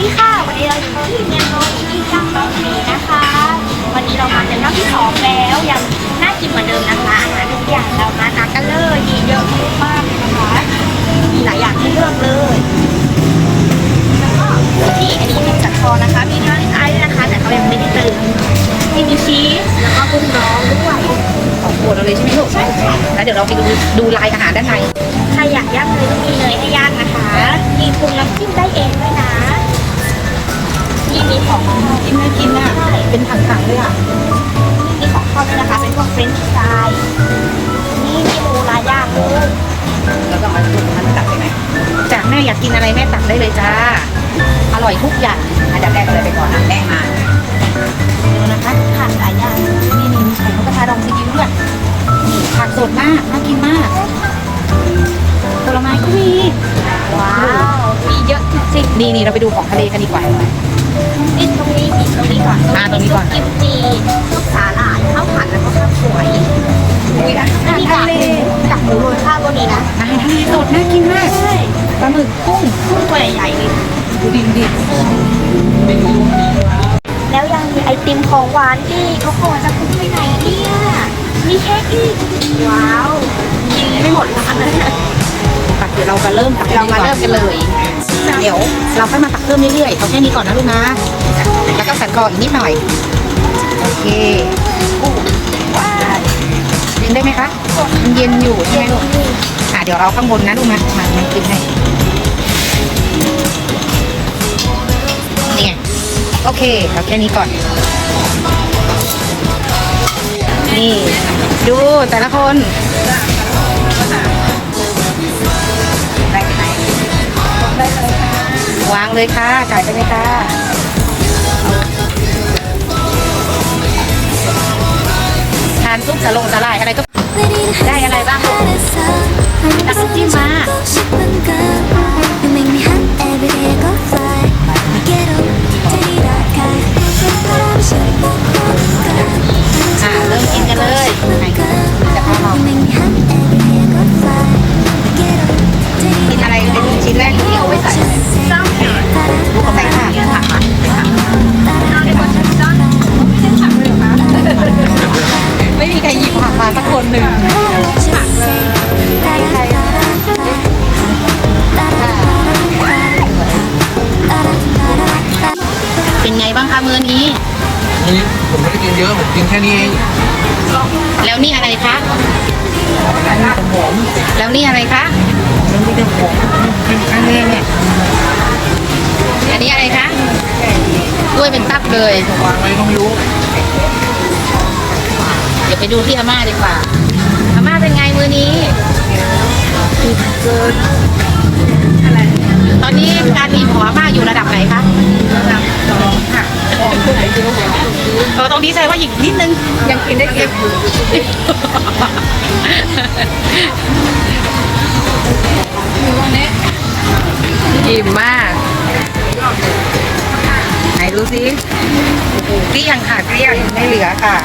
ดีค่ะ วันนี้เราอยู่ที่เมียนโรที่ย่างบางพลีนะคะ วันนี้เรามาเป็นรอบที่สองแล้วยังน่ากินเหมือนเดิมนะคะอาหารทุกอย่างเรามาทานกันเลยมีเยอะมากเลยนะคะมีหลายอย่างให้เลือกเลยแล้วก็นี่อันนี้เป็นจัดคอนะคะมีเนื้อลิ้นไอด้วยนะคะ แต่เขายังไม่ได้ตื่นที่มีชีสแล้วก็กุ้งร้องด้วยของโปรดเราเลยใช่ไหมลูกใช่ค่ะแล้วเดี๋ยวเราไปดูดูลายอาหารด้านในใครอยากย่างเลยก็มีเนยให้ย่างนะคะ มีปรุงน้ำจิ้มได้เอง ที่มีของกินน่ากินอะ เป็นถังๆเลยอะมีของทอดด้วยนะคะ เป็นพวกเฟรนช์ฟรายนี่มีหมูลาย่างเลยแล้วก็มาดูมันตักไปไหนจากแม่อยากกินอะไรแม่ตักได้เลยจ้า อร่อยทุกอย่างอันดับแรกเลยไปก่อนนะแม่มาดูนะคะผักหลายอย่างนี่นี่มีไข่นกกระทาดองซีอิ๊วด้วยนี่ผักสดมากน่ากินมากผลไม้ก็มีว้าวมีเยอะจริงนี่นี่เราไปดูของทะเลกันดีกว่า ๆนี่ตรงนี้มีตรงนี้ก่อนอ่าตรงนี้ก่อน กิมจีพวกสาหร่ายข้าวผัดแล้วก็ข้าวสวยอุ้ยอาหารมีทะเลกับหมูโรยข้าวก็มีนะอาหารทะเลสดน่ากินมากใช่ปลาหมึกกุ้งกุ้งตัวใหญ่ๆเลยดูดิดิแล้วยังมีไอติมของหวานอีกเขาบอกจะคุ้มไปไหนเนี่ยมีเค้กอีกว้าวกินไม่หมดร้านเลยเนี่ยตักเดี๋ยวเรามาเริ่มตักเรามาเริ่มกันเลย เดี๋ยวเราค่อยมาตักเพิ่มเรื่อยๆเอาแค่นี้ก่อนนะลูกนะ แล้วก็ใสันคออีกนิดหน่อย โอเคเย็นได้ไหมคะ มันเย็นอยู่ใช่ไหมลูกอะเดี๋ยวเอาข้างบนนะลูกนะมามันกินให้ นี่ไง โอเคเอาแค่นี้ก่อน นี่ ดูแต่ละคน วางเลยค่ะจ่ายไปเลยค่ะทานซุปสะลงสลายอะไรก็ได้อะไรบ้างลูกตักน้ำจิ้มมาอ่า คนหนึ่งเป็นไงบ้างคะมื้อนี้วันนี้ผมไม่ได้กินเยอะ ผมกินแค่นี้เองแล้วนี่อะไรคะ แล้วนี่อะไรคะมันไม่ได้หอมอันนี้เนี่ยอันนี้อะไรคะ ด้วยเป็นตับเลย วางไว้ก็ไม่รู้ เดี๋ยวไปดูที่อาม่าดีกว่า อาม่าเป็นไงมือนี้ตอนนี้การมีของอาม่าอยู่ระดับไหนคะระดับสองค่ะเออตรงนี้แสดงว่าอีกนิดนึง ยังกินได้เก็บอยู่อิ่มมากไหนดูสิโอ้โหเกลี้ยงค่ะเกลี้ยงไม่เหลือค่ะ